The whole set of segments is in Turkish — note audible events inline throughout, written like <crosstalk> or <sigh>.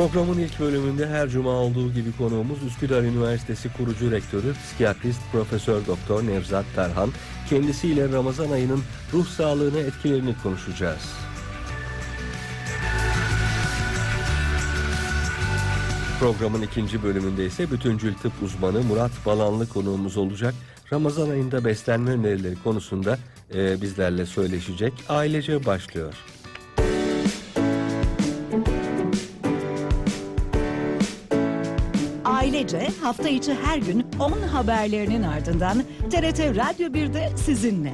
Programın ilk bölümünde her cuma olduğu gibi konuğumuz Üsküdar Üniversitesi kurucu rektörü, psikiyatrist Profesör Doktor Nevzat Tarhan. Kendisiyle Ramazan ayının ruh sağlığına etkilerini konuşacağız. Programın ikinci bölümünde ise bütüncül tıp uzmanı Murat Balanlı konuğumuz olacak. Ramazan ayında beslenme önerileri konusunda e, bizlerle söyleşecek. Ailece başlıyor. Ailece hafta içi her gün 10 haberlerinin ardından TRT Radyo 1'de sizinle.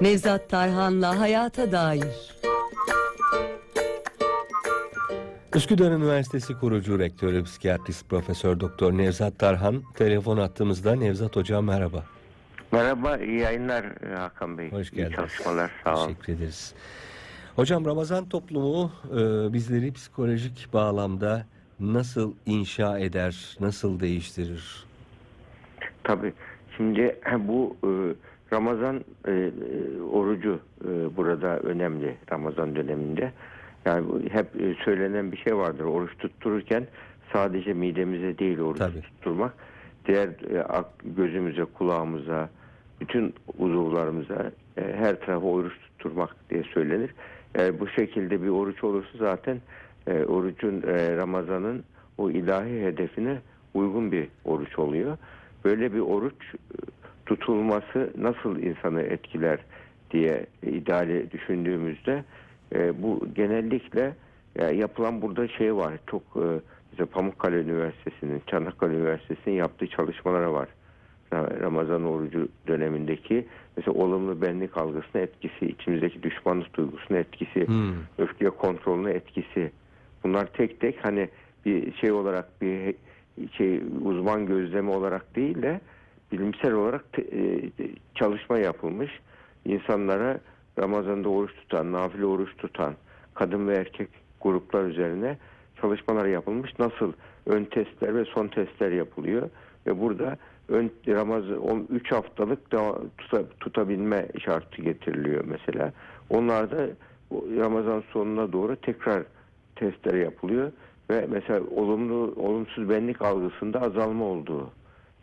Nevzat Tarhan'la Hayata Dair. Üsküdar Üniversitesi kurucu rektörü psikiyatrist Profesör Doktor Nevzat Tarhan telefon attığımızda Nevzat hocam merhaba. Merhaba, iyi yayınlar e, Hakan Bey. Hoş İyi geldiniz. çalışmalar, sağ olun. Teşekkür ederiz. Hocam Ramazan toplumu e, bizleri psikolojik bağlamda nasıl inşa eder, nasıl değiştirir? Tabii. Şimdi bu e, Ramazan e, e, orucu e, burada önemli Ramazan döneminde. Yani bu hep e, söylenen bir şey vardır. Oruç tuttururken sadece midemize değil oruç Tabii. tutturmak. Diğer e, gözümüze, kulağımıza, bütün uzuvlarımıza e, her tarafa oruç tutturmak diye söylenir. E, bu şekilde bir oruç olursa zaten orucun Ramazan'ın o ilahi hedefine uygun bir oruç oluyor. Böyle bir oruç tutulması nasıl insanı etkiler diye ideali düşündüğümüzde e, bu genellikle e, yapılan burada şey var. Çok e, mesela Pamukkale Üniversitesi'nin, Çanakkale Üniversitesi'nin yaptığı çalışmalara var. Ra- Ramazan orucu dönemindeki mesela olumlu benlik algısına etkisi, içimizdeki düşmanlık duygusuna etkisi, Hmm. öfke kontrolüne etkisi. Bunlar tek tek hani bir şey olarak bir şey uzman gözlemi olarak değil de bilimsel olarak te- e, çalışma yapılmış. İnsanlara Ramazan'da oruç tutan, nafile oruç tutan kadın ve erkek gruplar üzerine çalışmalar yapılmış. Nasıl ön testler ve son testler yapılıyor ve burada ön Ramazan 3 haftalık da tuta- tutabilme şartı getiriliyor mesela. Onlar da o Ramazan sonuna doğru tekrar testler yapılıyor ve mesela olumlu olumsuz benlik algısında azalma olduğu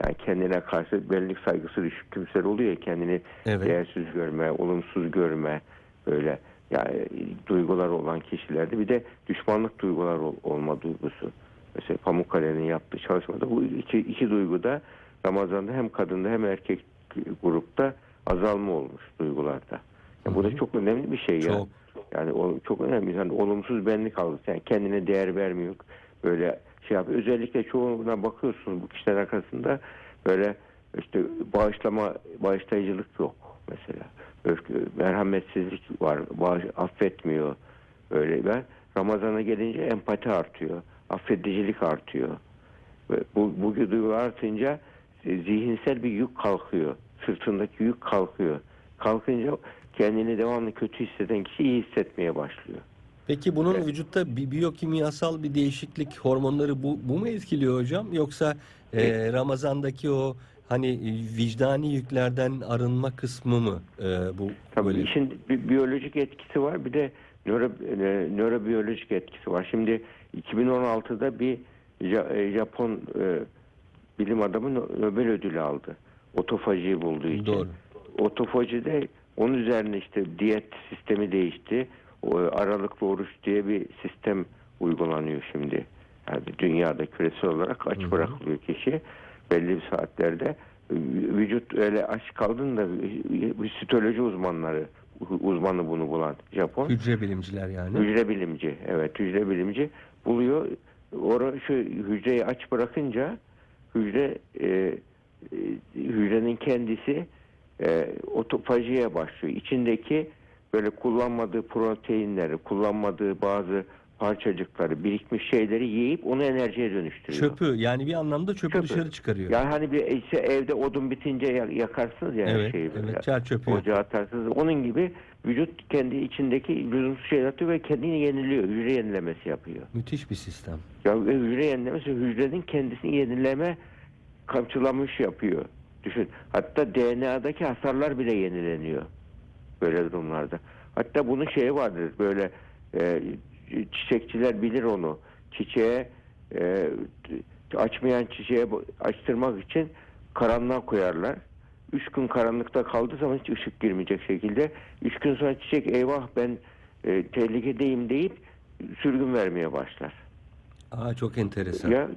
yani kendine karşı benlik saygısı düşük kimseler oluyor ya kendini Evet. değersiz görme, olumsuz görme böyle yani duygular olan kişilerde bir de düşmanlık duygular ol- olma duygusu. Mesela Pamukkale'nin yaptığı çalışmada bu iki, iki duyguda Ramazan'da hem kadında hem erkek grupta azalma olmuş duygularda. Yani bu da çok önemli bir şey ya. Çok. Yani o çok önemli. Yani olumsuz benlik algısı. Yani kendine değer vermiyor. Böyle şey yapıyor. Özellikle çoğuna bakıyorsunuz bu kişiler arasında böyle işte bağışlama, bağışlayıcılık yok mesela. Öfke, merhametsizlik var. Bağış, affetmiyor. Öyle ve Ramazana gelince empati artıyor. Affedicilik artıyor. Bu, bu duygu artınca e, zihinsel bir yük kalkıyor. Sırtındaki yük kalkıyor. Kalkınca kendini devamlı kötü hisseden kişi iyi hissetmeye başlıyor. Peki bunun vücutta bir biyokimyasal bir değişiklik hormonları bu, bu mu etkiliyor hocam? Yoksa e, Ramazan'daki o hani vicdani yüklerden arınma kısmı mı e, bu Tabii böyle? işin bir biyolojik etkisi var bir de nöro, e, nörobiyolojik etkisi var. Şimdi 2016'da bir e, Japon e, bilim adamı Nobel ödülü aldı. Otofajiyi bulduğu için. Doğru. Otofajide onun üzerine işte diyet sistemi değişti. Aralıklı oruç diye bir sistem uygulanıyor şimdi. Yani dünyada küresel olarak aç bırakılıyor kişi belli bir saatlerde. Vücut öyle aç kaldığında bir sitoloji uzmanları uzmanı bunu bulan Japon. Hücre bilimciler yani. Hücre bilimci, evet hücre bilimci buluyor. Ora şu hücreyi aç bırakınca hücre e, e, hücrenin kendisi e, otofajiye başlıyor. İçindeki böyle kullanmadığı proteinleri, kullanmadığı bazı parçacıkları, birikmiş şeyleri yiyip onu enerjiye dönüştürüyor. Çöpü yani bir anlamda çöpü, Çöpü. dışarı çıkarıyor. Yani hani bir işte evde odun bitince ya- yakarsınız ya her evet, şeyi. böyle. evet, çer çöpü. Ocağa atarsınız. Onun gibi vücut kendi içindeki lüzumsuz şeyler atıyor ve kendini yeniliyor. Hücre yenilemesi yapıyor. Müthiş bir sistem. Ya ve hücre yenilemesi hücrenin kendisini yenileme kamçılamış yapıyor. Düşün. Hatta DNA'daki hasarlar bile yenileniyor. Böyle durumlarda. Hatta bunun şeyi vardır böyle e, çiçekçiler bilir onu. Çiçeğe e, açmayan çiçeğe açtırmak için karanlığa koyarlar. Üç gün karanlıkta kaldığı zaman hiç ışık girmeyecek şekilde. Üç gün sonra çiçek eyvah ben e, tehlikedeyim deyip sürgün vermeye başlar. Aa çok enteresan. Ya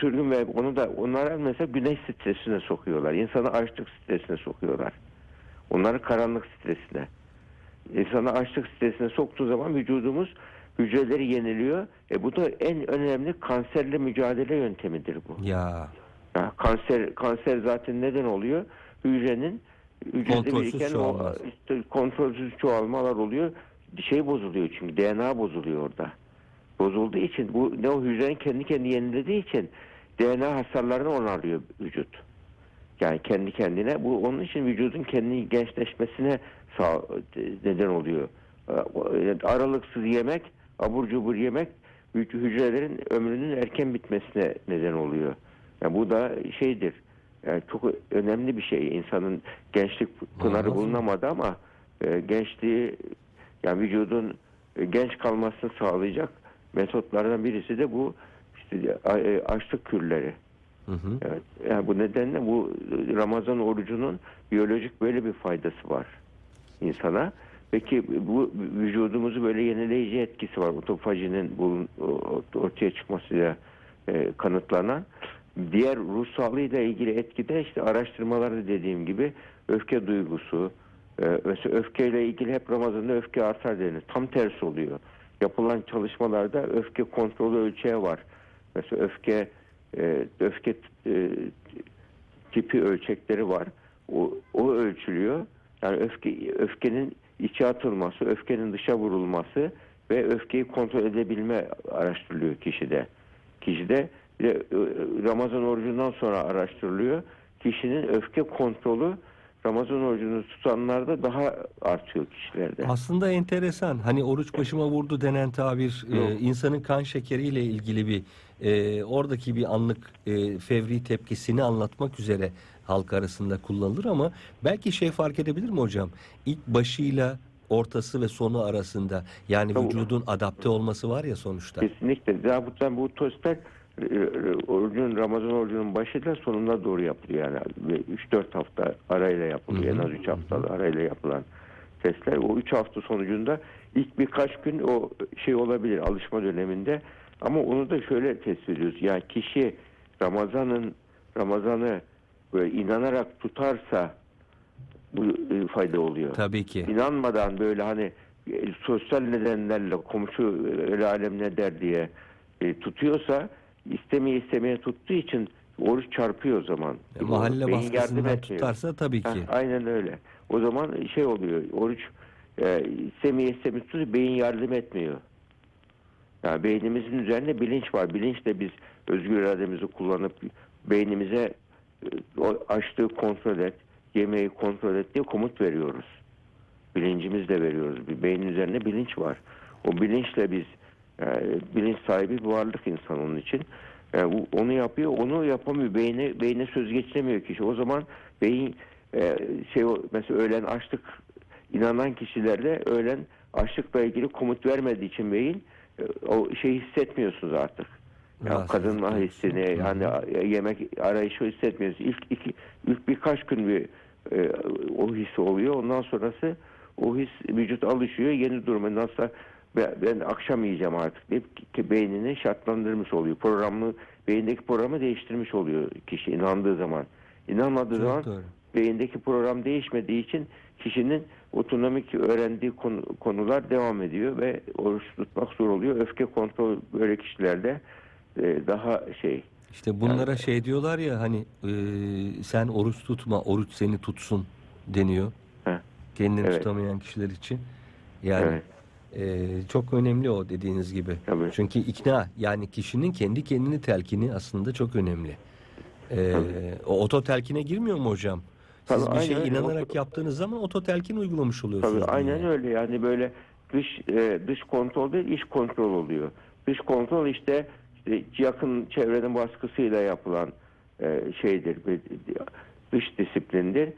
sürgün ve onu da onlara mesela güneş stresine sokuyorlar. İnsanı açlık stresine sokuyorlar. Onları karanlık stresine. İnsanı açlık stresine soktuğu zaman vücudumuz hücreleri yeniliyor. E bu da en önemli kanserle mücadele yöntemidir bu. Ya Ya kanser kanser zaten neden oluyor? Hücrenin hücrede biriken o işte kontrolsüz çoğalmalar oluyor. Şey bozuluyor çünkü DNA bozuluyor orada. Bozulduğu için bu ne o hücrenin kendi kendi yenilediği için DNA hasarlarını onarlıyor vücut. Yani kendi kendine bu onun için vücudun kendini gençleşmesine sağ, neden oluyor. Aralıksız yemek, abur cubur yemek hü- hücrelerin ömrünün erken bitmesine neden oluyor. Yani bu da şeydir. Yani çok önemli bir şey. İnsanın gençlik pınarı bulunamadı ama e, gençliği yani vücudun e, genç kalmasını sağlayacak metotlardan birisi de bu işte e, açlık kürleri. Evet. Yani bu nedenle bu Ramazan orucunun biyolojik böyle bir faydası var insana. Peki bu vücudumuzu böyle yenileyici etkisi var. Otofajinin bulun, o- ortaya çıkmasıyla e, kanıtlanan. Diğer ruh sağlığıyla ilgili etki de işte araştırmalarda dediğim gibi öfke duygusu. E, mesela öfkeyle ilgili hep Ramazan'da öfke artar denir. Tam tersi oluyor. Yapılan çalışmalarda öfke kontrolü ölçeği var. Mesela öfke e, öfke e, tipi ölçekleri var. O, o ölçülüyor. Yani öfke öfkenin içe atılması, öfkenin dışa vurulması ve öfkeyi kontrol edebilme araştırılıyor kişide. Kişide e, Ramazan orucundan sonra araştırılıyor. Kişinin öfke kontrolü Ramazan orucunu tutanlarda daha artıyor kişilerde. Aslında enteresan. Hani oruç başıma vurdu denen tabir e, insanın kan şekeriyle ilgili bir e, oradaki bir anlık e, fevri tepkisini anlatmak üzere halk arasında kullanılır ama belki şey fark edebilir mi hocam? İlk başıyla ortası ve sonu arasında yani Tabii. vücudun adapte olması var ya sonuçta. Kesinlikle. Zaten bu tostlar e, orucun Ramazan orucunun başıyla sonuna doğru yapılıyor yani. Ve 3-4 hafta arayla yapılıyor. Hı hı. En az 3 hafta arayla yapılan testler. O 3 hafta sonucunda ilk birkaç gün o şey olabilir alışma döneminde. Ama onu da şöyle test ediyoruz. Yani kişi Ramazan'ın Ramazan'ı böyle inanarak tutarsa bu e, fayda oluyor Tabii ki. inanmadan böyle hani e, sosyal nedenlerle komşu e, el alem ne der diye e, tutuyorsa istemeye istemeye tuttuğu için oruç çarpıyor o zaman. E, mahalle Beyin baskısından tutarsa tabii ki. Heh, aynen öyle. O zaman şey oluyor. Oruç e, istemeye istemeye tutuyor. Beyin yardım etmiyor. Yani beynimizin üzerinde bilinç var. Bilinçle biz özgür irademizi kullanıp beynimize e, o açlığı kontrol et, yemeği kontrol et diye komut veriyoruz. Bilincimizle veriyoruz. Bir beynin üzerinde bilinç var. O bilinçle biz e, bilinç sahibi bir varlık insan onun için. E, onu yapıyor, onu yapamıyor. Beyne, beyne söz geçiremiyor kişi. O zaman beyin e, şey mesela öğlen açlık inanan kişilerle öğlen açlıkla ilgili komut vermediği için beyin e, o şeyi hissetmiyorsunuz artık. Ya Rahatsızlık kadınma hissini yani yemek arayışı hissetmiyorsunuz. İlk iki, ilk birkaç gün bir e, o his oluyor. Ondan sonrası o his vücut alışıyor. Yeni duruma nasıl ben, akşam yiyeceğim artık deyip beynini şartlandırmış oluyor. Programı beyindeki programı değiştirmiş oluyor kişi inandığı zaman. İnanmadığı Çok zaman doğru. beyindeki program değişmediği için kişinin otonomik öğrendiği konu- konular devam ediyor ve oruç tutmak zor oluyor. Öfke kontrol böyle kişilerde e, daha şey İşte bunlara şey diyorlar ya hani e, sen oruç tutma, oruç seni tutsun deniyor. Heh. Kendini Evet. tutamayan kişiler için. Yani Evet. Ee, çok önemli o dediğiniz gibi. Tabii. Çünkü ikna yani kişinin kendi kendini telkini aslında çok önemli. Ee, o oto telkine girmiyor mu hocam? Siz Tabii, bir aynen şey öyle. inanarak yaptığınız zaman oto telkin uygulamış oluyorsunuz. Tabii aynen dünyaya. öyle yani böyle dış e, dış kontrol değil iç kontrol oluyor. Dış kontrol işte, işte yakın çevrenin baskısıyla yapılan e, şeydir bir dış disiplindir.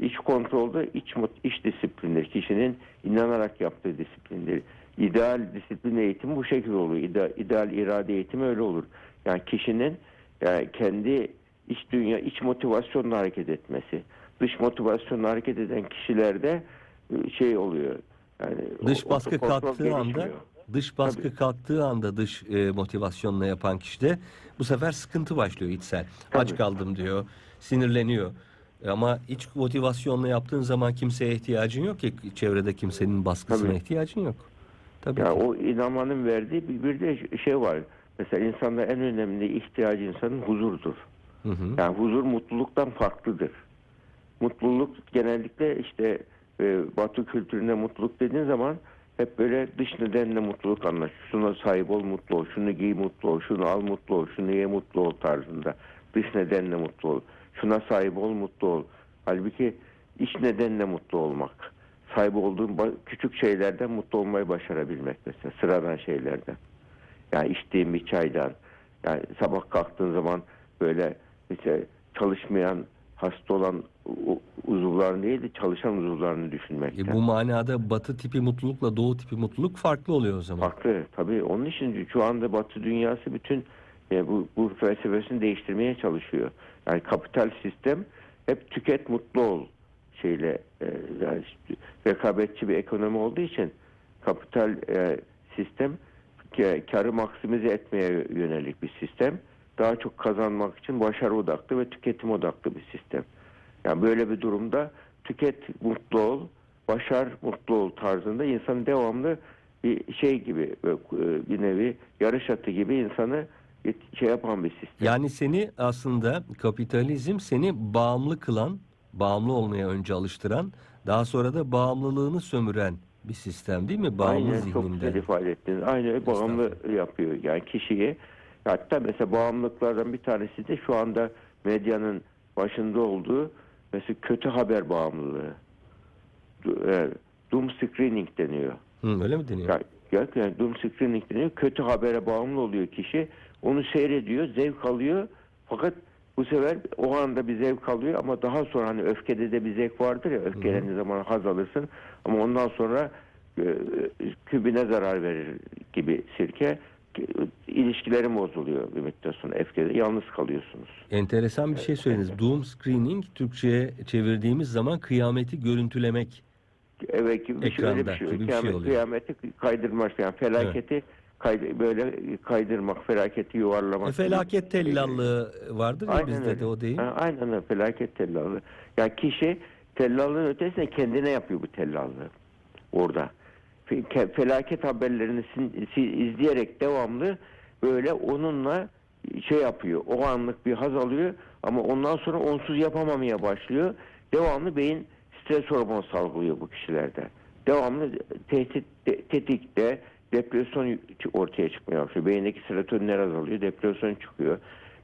İç kontrolde iç iç disiplindir. Kişinin inanarak yaptığı disiplindir. İdeal disiplin eğitimi bu şekilde oluyor. İdeal, ideal irade eğitimi öyle olur. Yani kişinin yani kendi iç dünya, iç motivasyonla hareket etmesi. Dış motivasyonla hareket eden kişilerde e, şey oluyor. Yani Dış baskı kalktığı anda gelişmiyor. dış baskı Tabii. kalktığı anda dış e, motivasyonla yapan kişide bu sefer sıkıntı başlıyor içsel. Aç Tabii. kaldım diyor. Sinirleniyor. Ama iç motivasyonla yaptığın zaman kimseye ihtiyacın yok ki çevrede kimsenin baskısına Tabii. ihtiyacın yok. Tabii. Ya ki. o inanmanın verdiği bir, bir de şey var. Mesela insanda en önemli ihtiyacı insanın huzurdur. Hı hı. Yani huzur mutluluktan farklıdır. Mutluluk genellikle işte e, Batı kültüründe mutluluk dediğin zaman hep böyle dış nedenle mutluluk anlaşılır. Şuna sahip ol mutlu ol, şunu giy mutlu ol, şunu al mutlu ol, şunu ye mutlu ol tarzında. Dış nedenle mutlu ol. Şuna sahip ol mutlu ol. Halbuki iç nedenle mutlu olmak. Sahip olduğun küçük şeylerden mutlu olmayı başarabilmek mesela. Sıradan şeylerden. Yani içtiğin bir çaydan. Yani sabah kalktığın zaman böyle işte çalışmayan, hasta olan u- uzuvlarını değil de çalışan uzuvlarını düşünmekten. E, bu manada batı tipi mutlulukla doğu tipi mutluluk farklı oluyor o zaman. Farklı tabii. Onun için şu anda Batı dünyası bütün e, bu, bu felsefesini değiştirmeye çalışıyor. Yani kapital sistem hep tüket mutlu ol şeyle e, yani rekabetçi bir ekonomi olduğu için kapital e, sistem karı maksimize etmeye yönelik bir sistem. Daha çok kazanmak için başarı odaklı ve tüketim odaklı bir sistem. Yani böyle bir durumda tüket mutlu ol, başar mutlu ol tarzında insanın devamlı bir şey gibi e, bir nevi yarış atı gibi insanı şey yapan bir sistem. Yani seni aslında kapitalizm seni bağımlı kılan, bağımlı olmaya önce alıştıran, daha sonra da bağımlılığını sömüren bir sistem değil mi? Bağımlı Aynen çok güzel zihninden. ifade ettiniz. Aynı bağımlı yapıyor yani kişiyi. Hatta mesela bağımlılıklardan bir tanesi de şu anda medyanın başında olduğu mesela kötü haber bağımlılığı. E, Doom screening deniyor. Hı, öyle mi deniyor? Ya, ya- yani doom screening deniyor. Kötü habere bağımlı oluyor kişi. Onu seyrediyor, zevk alıyor. Fakat bu sefer o anda bir zevk alıyor ama daha sonra hani öfkede de bir zevk vardır ya öfkelendiği zaman haz alırsın ama ondan sonra e, kübüne zarar verir gibi sirke ilişkilerin bozuluyor bir müddet sonra öfkede yalnız kalıyorsunuz. Enteresan bir şey söylediniz. Doom screening Türkçe'ye çevirdiğimiz zaman kıyameti görüntülemek. Evet gibi bir şey, öyle bir şey. gibi bir şey Kıyamet, oluyor. kıyameti kaydırmak yani felaketi kay- böyle kaydırmak, felaketi yuvarlamak. E, gibi. felaket tellallığı vardır ya bizde öyle. de o değil. Ha, aynen öyle felaket tellallığı. Yani kişi tellallığın ötesinde kendine yapıyor bu tellallığı orada. Fe- ke- Felaket haberlerini izleyerek devamlı böyle onunla şey yapıyor. O anlık bir haz alıyor ama ondan sonra onsuz yapamamaya başlıyor. Devamlı beyin stres hormonu salgılıyor bu kişilerde. Devamlı tehdit, te- tetikte depresyon ortaya çıkmaya başlıyor. Beyindeki serotoninler azalıyor, depresyon çıkıyor.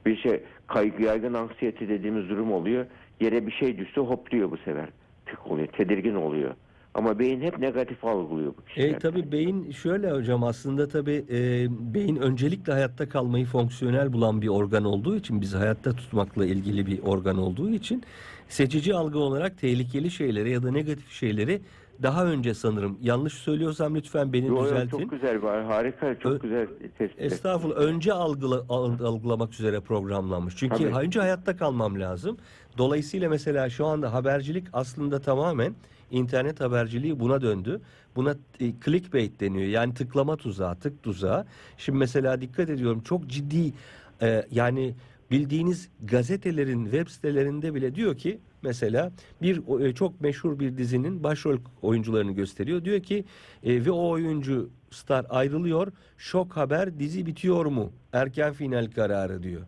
Bir şey kaygı yaygın anksiyete dediğimiz durum oluyor. Yere bir şey düştü hopluyor bu sefer. Tık oluyor, tedirgin oluyor. Ama beyin hep negatif algılıyor bu kişiler. E tabi beyin şöyle hocam aslında tabi e, beyin öncelikle hayatta kalmayı fonksiyonel bulan bir organ olduğu için bizi hayatta tutmakla ilgili bir organ olduğu için seçici algı olarak tehlikeli şeyleri ya da negatif şeyleri daha önce sanırım yanlış söylüyorsam lütfen beni Yo, düzeltin. çok güzel var. Harika, çok Ö- güzel tespit. Estağfurullah. Önce algıla, al- algılamak üzere programlanmış. Çünkü Tabii. önce hayatta kalmam lazım. Dolayısıyla mesela şu anda habercilik aslında tamamen internet haberciliği buna döndü. Buna e, clickbait deniyor. Yani tıklama tuzağı, tık tuzağı. Şimdi mesela dikkat ediyorum çok ciddi e, yani bildiğiniz gazetelerin web sitelerinde bile diyor ki mesela bir e, çok meşhur bir dizinin başrol oyuncularını gösteriyor. Diyor ki e, ve o oyuncu star ayrılıyor. Şok haber dizi bitiyor mu? Erken final kararı diyor.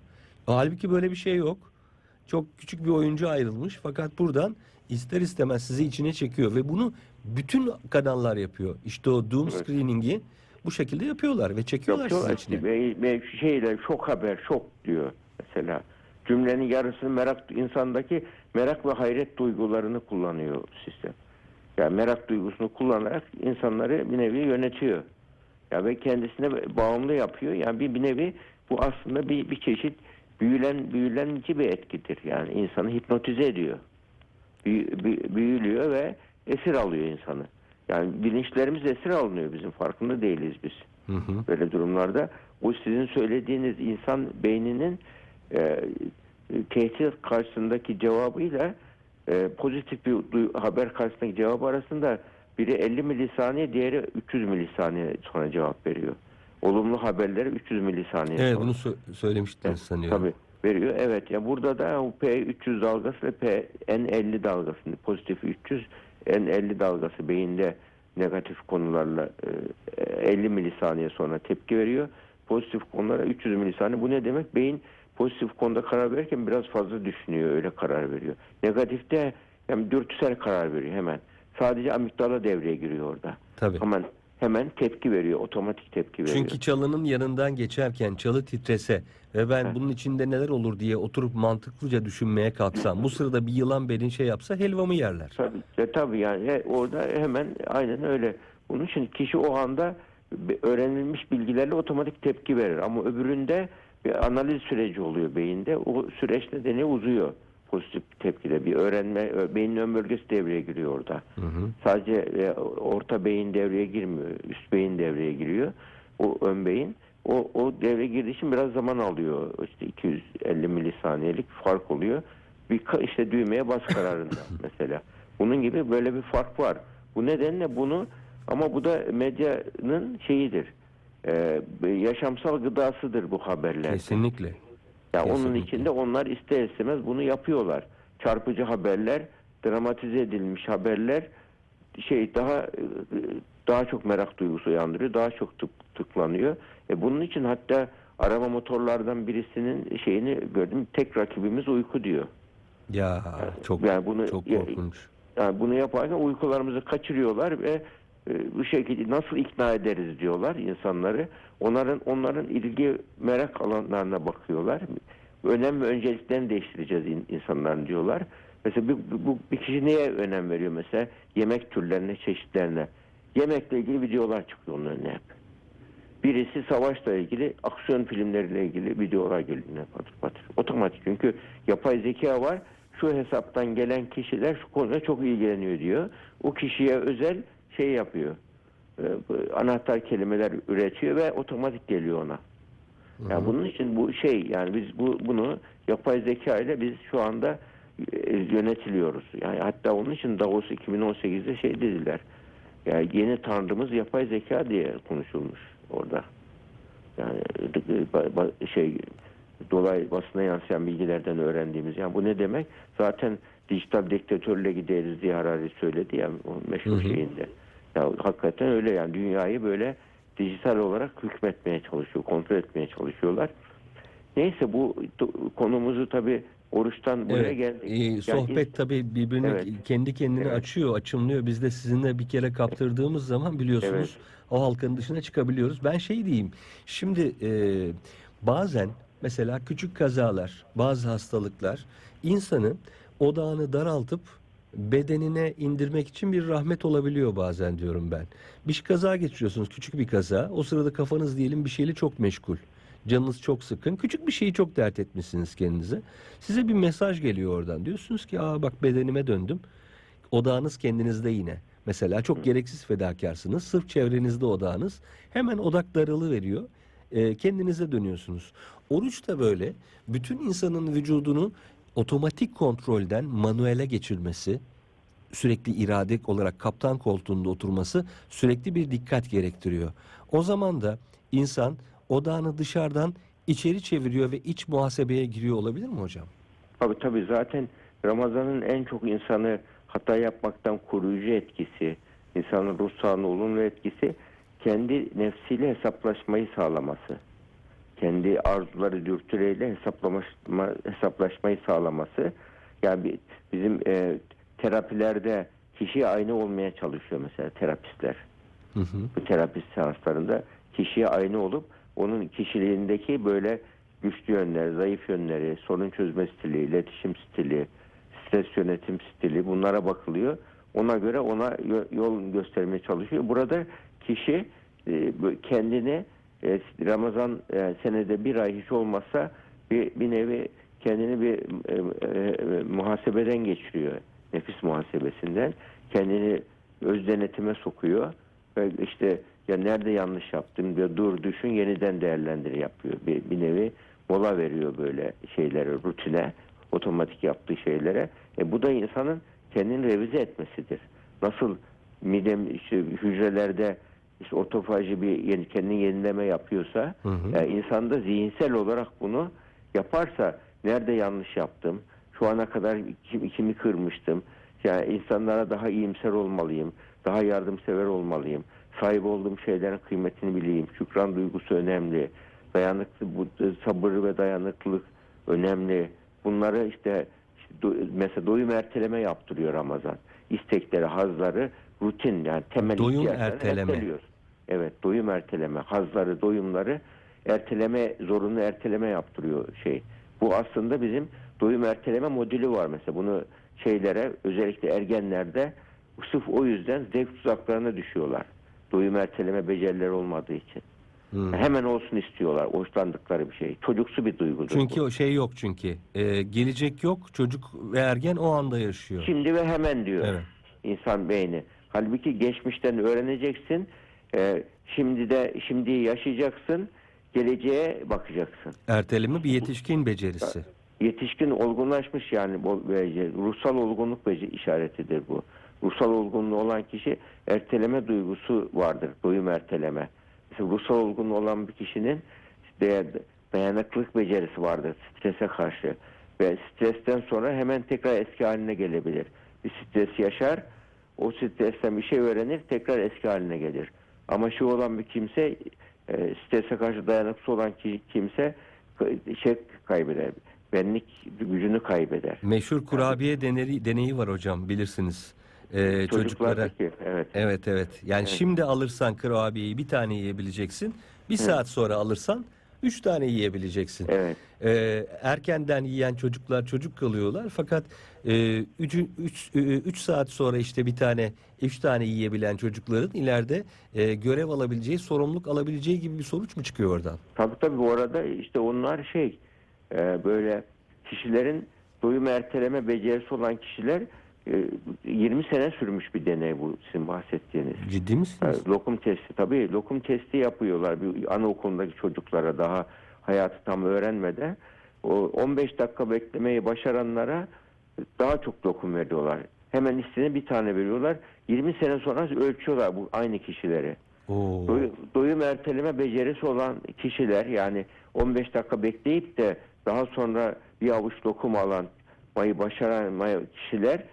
Halbuki böyle bir şey yok. Çok küçük bir oyuncu ayrılmış fakat buradan ister istemez sizi içine çekiyor ve bunu bütün kanallar yapıyor. İşte o doom Evet. screening'i bu şekilde yapıyorlar ve çekiyorlar sizin Yapıyorlar içine. ve şeyler şok haber şok diyor mesela. Cümlenin yarısını merak insandaki merak ve hayret duygularını kullanıyor sistem. Yani merak duygusunu kullanarak insanları bir nevi yönetiyor. Ya ve kendisine bağımlı yapıyor. Yani bir, bir nevi bu aslında bir, bir çeşit büyülen büyülenici bir etkidir. Yani insanı hipnotize ediyor. Büyü- büyü- büyülüyor ve esir alıyor insanı. Yani bilinçlerimiz esir alınıyor bizim farkında değiliz biz Hı hı. böyle durumlarda o sizin söylediğiniz insan beyninin e, tehdit karşısındaki cevabıyla e, pozitif bir haber karşısındaki cevabı arasında biri 50 milisaniye diğeri 300 milisaniye sonra cevap veriyor. Olumlu haberleri 300 milisaniye Evet sonra. bunu sö- söylemiştiniz sanıyorum. Tabii veriyor. Evet ya burada da o P300 dalgası ve P N50 dalgası pozitif 300 N50 dalgası beyinde negatif konularla e, 50 milisaniye sonra tepki veriyor. Pozitif konulara 300 milisaniye. Bu ne demek? Beyin pozitif konuda karar verirken biraz fazla düşünüyor. Öyle karar veriyor. Negatifte yani dürtüsel karar veriyor hemen. Sadece amigdala devreye giriyor orada. Tabii. Hemen hemen tepki veriyor. Otomatik tepki veriyor. Çünkü çalının yanından geçerken çalı titrese ve ben Heh. bunun içinde neler olur diye oturup mantıklıca düşünmeye kalksam bu sırada bir yılan beni şey yapsa helvamı yerler. Tabii, e, tabii yani orada hemen aynen öyle. Bunun için kişi o anda öğrenilmiş bilgilerle otomatik tepki verir. Ama öbüründe bir analiz süreci oluyor beyinde. O süreç nedeni uzuyor pozitif tepkide. Bir öğrenme, beynin ön bölgesi devreye giriyor orada. Hı hı. Sadece e, orta beyin devreye girmiyor. Üst beyin devreye giriyor. O ön beyin. O, o devreye girdiği için biraz zaman alıyor. İşte 250 milisaniyelik fark oluyor. Bir işte düğmeye bas <laughs> kararında mesela. Bunun gibi böyle bir fark var. Bu nedenle bunu ama bu da medyanın şeyidir. Ee, yaşamsal gıdasıdır bu haberler. Kesinlikle. Ya onun Kesinlikle. içinde onlar ister istemez bunu yapıyorlar. Çarpıcı haberler, dramatize edilmiş haberler şey daha daha çok merak duygusu uyandırıyor, daha çok tık, tıklanıyor. E bunun için hatta arama motorlardan birisinin şeyini gördüm. Tek rakibimiz uyku diyor. Ya çok Yani bunu çok korkunç. yani bunu yaparken uykularımızı kaçırıyorlar ve e, bu şekilde nasıl ikna ederiz diyorlar insanları. Onların onların ilgi merak alanlarına bakıyorlar. Önem ve önceliklerini değiştireceğiz in- insanların diyorlar. Mesela bu, bu bir kişi neye önem veriyor mesela? Yemek türlerine, çeşitlerine. Yemekle ilgili videolar çıkıyor onun önüne hep. Birisi savaşla ilgili, aksiyon filmleriyle ilgili videolar geliyor patır patır. Otomatik çünkü yapay zeka var. Şu hesaptan gelen kişiler şu konuda çok ilgileniyor diyor. O kişiye özel şey yapıyor. Ee, Anahtar kelimeler üretiyor ve otomatik geliyor ona. Yani bunun için bu şey yani biz bu bunu yapay zeka ile biz şu anda e, yönetiliyoruz. Yani hatta onun için Davos 2018'de şey dediler. Yani yeni tanrımız yapay zeka diye konuşulmuş orada. Yani e, şey dolay basına yansıyan bilgilerden öğrendiğimiz. Yani bu ne demek? Zaten dijital diktatörle gideriz diye Harari söyledi ya o meşhur Hı hı. şeyinde. Ya hakikaten öyle yani dünyayı böyle dijital olarak hükmetmeye çalışıyor, kontrol etmeye çalışıyorlar. Neyse bu konumuzu tabi oruçtan buraya Evet, geldik. e, Yani sohbet tabii birbirini Evet. kendi kendine Evet. açıyor, açımlıyor. Biz de sizinle bir kere kaptırdığımız zaman biliyorsunuz Evet. o halkanın dışına çıkabiliyoruz. Ben şey diyeyim, şimdi e, bazen mesela küçük kazalar, bazı hastalıklar insanı odağını daraltıp bedenine indirmek için bir rahmet olabiliyor bazen diyorum ben. Bir kaza geçiriyorsunuz, küçük bir kaza. O sırada kafanız diyelim bir şeyle çok meşgul. Canınız çok sıkın. Küçük bir şeyi çok dert etmişsiniz kendinize. Size bir mesaj geliyor oradan. Diyorsunuz ki aa bak bedenime döndüm. Odağınız kendinizde yine. Mesela çok gereksiz fedakarsınız. Sırf çevrenizde odağınız. Hemen odak daralı veriyor. kendinize dönüyorsunuz. Oruç da böyle. Bütün insanın vücudunu otomatik kontrolden manuele geçirmesi, sürekli irade olarak kaptan koltuğunda oturması sürekli bir dikkat gerektiriyor. O zaman da insan odağını dışarıdan içeri çeviriyor ve iç muhasebeye giriyor olabilir mi hocam? Tabii tabii zaten Ramazan'ın en çok insanı hata yapmaktan koruyucu etkisi, insanın ruh sağlığına olumlu etkisi kendi nefsiyle hesaplaşmayı sağlaması. Kendi arzuları dürtüleriyle hesaplama, hesaplaşmayı sağlaması. Yani bi- bizim e, terapilerde kişiye aynı olmaya çalışıyor mesela terapistler. Hı hı. Bu terapist seanslarında kişiye aynı olup onun kişiliğindeki böyle güçlü yönleri, zayıf yönleri, sorun çözme stili, iletişim stili, stres yönetim stili bunlara bakılıyor. Ona göre ona yo- yol göstermeye çalışıyor. Burada kişi e, kendini e, Ramazan e, senede bir ay hiç olmazsa bir, bir nevi kendini bir e, e, muhasebeden geçiriyor. Nefis muhasebesinden. Kendini öz denetime sokuyor. Ve işte ya nerede yanlış yaptım diyor. Dur düşün yeniden değerlendir yapıyor. Bir, bir nevi mola veriyor böyle şeylere, rutine, otomatik yaptığı şeylere. E bu da insanın kendini revize etmesidir. Nasıl midem işte hücrelerde işte otofaji bir yeni, kendini yenileme yapıyorsa Hı hı. e, insan da zihinsel olarak bunu yaparsa nerede yanlış yaptım? Şu ana kadar kim, kimi kırmıştım? Yani insanlara daha iyimser olmalıyım. Daha yardımsever olmalıyım. Sahip olduğum şeylerin kıymetini bileyim. Şükran duygusu önemli. Dayanıklı, bu, sabır ve dayanıklılık önemli. Bunları işte, işte do- mesela doyum erteleme yaptırıyor Ramazan. İstekleri, hazları rutin yani temel Doyum erteleme. erteliyor. Evet doyum erteleme, hazları, doyumları erteleme, zorunlu erteleme yaptırıyor şey. Bu aslında bizim doyum erteleme modülü var mesela. Bunu şeylere özellikle ergenlerde sırf o yüzden zevk tuzaklarına düşüyorlar. Doyum erteleme becerileri olmadığı için. Hı. Hemen olsun istiyorlar. Hoşlandıkları bir şey. Çocuksu bir duygudur Çünkü bu. o şey yok çünkü. Ee, gelecek yok. Çocuk ve ergen o anda yaşıyor. Şimdi ve hemen diyor Evet. insan beyni. Halbuki geçmişten öğreneceksin. Ee, şimdi de şimdi yaşayacaksın. Geleceğe bakacaksın. Erteleme bir yetişkin becerisi. Yetişkin olgunlaşmış yani bu beceri, ruhsal olgunluk beceri işaretidir bu. Ruhsal olgunluğu olan kişi erteleme duygusu vardır. Doyum erteleme. Mesela ruhsal olgunluğu olan bir kişinin işte dayanıklılık becerisi vardır strese karşı. Ve stresten sonra hemen tekrar eski haline gelebilir. Bir stres yaşar, o stresten bir şey öğrenir, tekrar eski haline gelir. Ama şu olan bir kimse, e, strese karşı dayanıksız olan ki- kimse şey kaybeder, benlik gücünü kaybeder. Meşhur kurabiye deneyi, deneyi var hocam bilirsiniz. Ee, çocuklara. Evet. Evet evet. Yani Evet. şimdi alırsan kurabiyeyi bir tane yiyebileceksin. Bir saat sonra alırsan üç tane yiyebileceksin. Evet. Ee, erkenden yiyen çocuklar çocuk kalıyorlar fakat e, üçü, üç, e, üç saat sonra işte bir tane üç tane yiyebilen çocukların ileride e, görev alabileceği sorumluluk alabileceği gibi bir sonuç mu çıkıyor oradan? Tabii tabii bu arada işte onlar şey e, böyle kişilerin doyum erteleme becerisi olan kişiler e, 20 sene sürmüş bir deney bu sizin bahsettiğiniz. Ciddi misiniz? E, Lokum testi tabii lokum testi yapıyorlar bir anaokulundaki çocuklara daha hayatı tam öğrenmeden. O 15 dakika beklemeyi başaranlara daha çok lokum veriyorlar. Hemen istediğine bir tane veriyorlar. 20 sene sonra ölçüyorlar bu aynı kişileri. Oo. Doyum, doyum erteleme becerisi olan kişiler yani 15 dakika bekleyip de daha sonra bir avuç lokum alan mayı başaran kişiler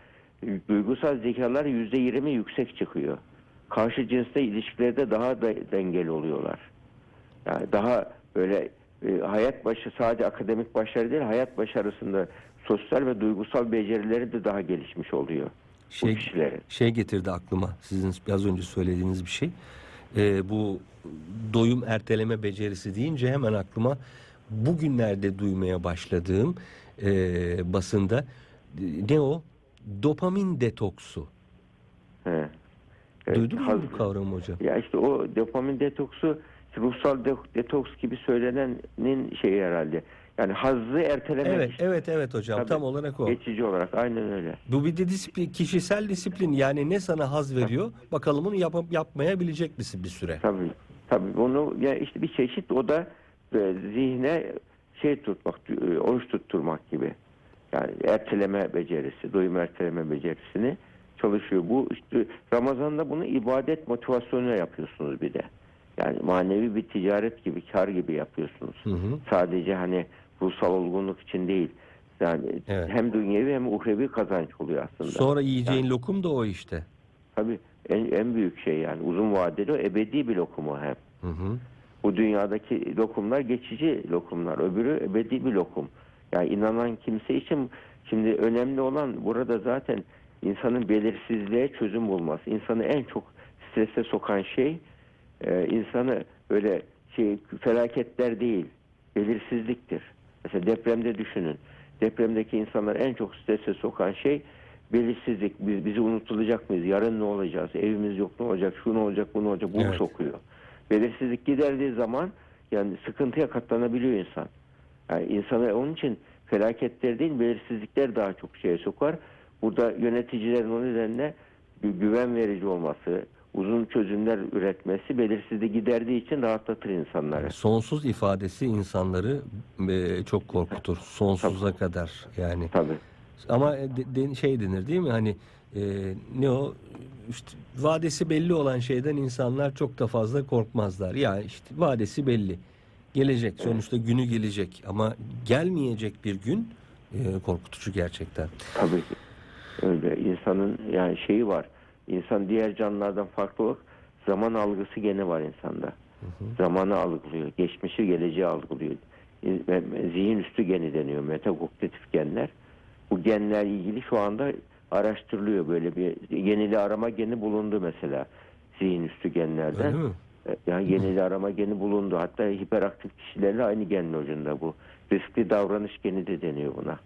duygusal zekalar %20 yüksek çıkıyor. Karşı cinsle ilişkilerde daha da dengeli oluyorlar. Yani daha böyle e, hayat başı sadece akademik başarı değil hayat başarısında sosyal ve duygusal becerileri de daha gelişmiş oluyor bu Şey, kişilerin. şey getirdi aklıma sizin az önce söylediğiniz bir şey. Ee, bu doyum erteleme becerisi deyince hemen aklıma bugünlerde duymaya başladığım e, basında e, ne o? Dopamin detoksu. He. Evet, Duydun mu bu kavramı hocam? Ya işte o dopamin detoksu ruhsal de- detoks gibi söylenenin şeyi herhalde. Yani hazzı ertelemek Evet, işte. evet, evet hocam. Tabii. Tam olarak o. Geçici olarak aynen öyle. Bu bir de disiplin, kişisel disiplin. Yani ne sana haz veriyor? Bakalım onu yap yapmayabilecek misin bir süre? Tabii. Tabii onu ya işte bir çeşit o da e, zihne şey tutmak, e, oruç tutturmak gibi. Yani erteleme becerisi, doyum erteleme becerisini çalışıyor. Bu işte Ramazan'da bunu ibadet motivasyonuyla yapıyorsunuz bir de. Yani manevi bir ticaret gibi, kar gibi yapıyorsunuz. Hı hı. Sadece hani ruhsal olgunluk için değil. Yani Evet. hem dünyevi hem uhrevi kazanç oluyor aslında. Sonra yiyeceğin lokum da o işte. Tabii en, en büyük şey yani uzun vadeli o ebedi bir lokumu hem. Hı hı. Bu dünyadaki lokumlar geçici lokumlar. Öbürü ebedi bir lokum. Yani inanan kimse için şimdi önemli olan burada zaten insanın belirsizliğe çözüm bulması. İnsanı en çok strese sokan şey e, insanı böyle şey felaketler değil, belirsizliktir. Mesela depremde düşünün. Depremdeki insanlar en çok strese sokan şey belirsizlik. Biz bizi unutulacak mıyız? Yarın ne olacağız? Evimiz yok ne olacak? Şu ne olacak? Bu ne olacak? Bu Evet. sokuyor. Belirsizlik giderdiği zaman yani sıkıntıya katlanabiliyor insan. Yani insanı onun için felaketler değil belirsizlikler daha çok şeye sokar. Burada yöneticilerin o nedenle gü- güven verici olması, uzun çözümler üretmesi belirsizliği giderdiği için rahatlatır insanları. Sonsuz ifadesi insanları e, çok korkutur. Sonsuza kadar yani. Tabii. Ama de- de- şey denir değil mi? Hani e, ne o işte vadesi belli olan şeyden insanlar çok da fazla korkmazlar. Ya işte vadesi belli. Gelecek. Sonuçta günü gelecek ama gelmeyecek bir gün e, korkutucu gerçekten. Tabii ki. Öyle insanın yani şeyi var. İnsan diğer canlılardan farklı olarak zaman algısı gene var insanda. Zamanı algılıyor. Geçmişi geleceği algılıyor. Me- Zihin üstü geni deniyor. Metakognitif genler. Bu genler ilgili şu anda araştırılıyor böyle bir yenili arama geni bulundu mesela zihin üstü genlerden. E, Yani yenili arama geni bulundu. Hatta hiperaktif kişilerle aynı gen ucunda bu. Riskli davranış geni de deniyor buna.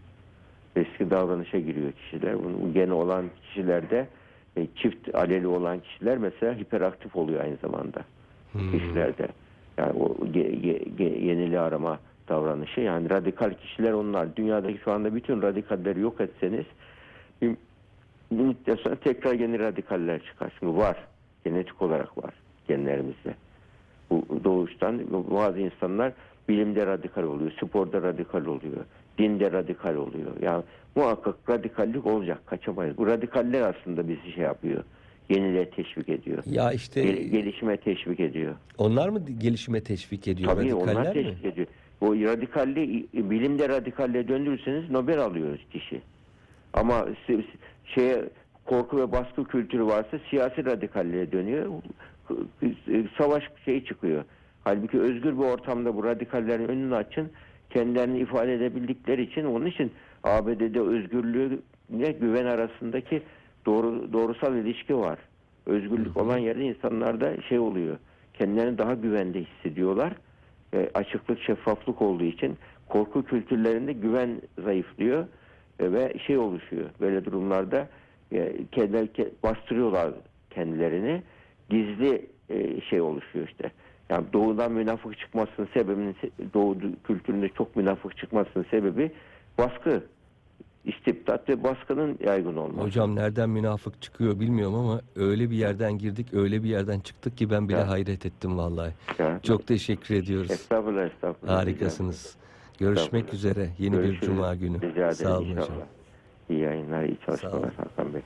Riskli davranışa giriyor kişiler. Bu geni olan kişilerde e, çift aleli olan kişiler mesela hiperaktif oluyor aynı zamanda Hmm. kişilerde. Yani o ge- ge- ge- yenili arama davranışı yani radikal kişiler onlar. Dünyadaki şu anda bütün radikalleri yok etseniz bir müddet sonra tekrar yeni radikaller çıkar. Şimdi var. Genetik olarak var genlerimizde. Bu doğuştan bazı insanlar bilimde radikal oluyor, sporda radikal oluyor, dinde radikal oluyor. Yani muhakkak radikallik olacak, kaçamayız. Bu radikaller aslında bizi şey yapıyor, yeniliğe teşvik ediyor. Ya işte Gel- gelişime teşvik ediyor. onlar mı gelişime teşvik ediyor Tabii onlar radikaller mi? teşvik ediyor. Bu radikalliği bilimde radikalliğe döndürürseniz Nobel alıyor kişi. Ama şeye korku ve baskı kültürü varsa siyasi radikalliğe dönüyor. Savaş şeyi çıkıyor. Halbuki özgür bir ortamda bu radikallerin önünü açın. Kendilerini ifade edebildikleri için onun için ABD'de özgürlüğe güven arasındaki doğru doğrusal ilişki var. Özgürlük olan yerde insanlarda şey oluyor. Kendilerini daha güvende hissediyorlar. E, açıklık, şeffaflık olduğu için korku kültürlerinde güven zayıflıyor e, ve şey oluşuyor. Böyle durumlarda e, kendileri ke- bastırıyorlar kendilerini. Gizli e, şey oluşuyor işte. Yani doğudan münafık çıkmasının sebebinin doğu kültüründe çok münafık çıkmasının sebebi baskı, istibdat ve baskının yaygın olması. Hocam nereden münafık çıkıyor bilmiyorum ama öyle bir yerden girdik, öyle bir yerden çıktık ki ben bile Ya. hayret ettim vallahi. Ya. Çok teşekkür ediyoruz. Estağfurullah, estağfurullah. Harikasınız. Görüşmek Estağfurullah. üzere yeni bir Görüşürüz. cuma günü. Rica ederim Sağ olun inşallah. hocam. İyi yayınlar, iyi çalışmalar. Hakan Bey.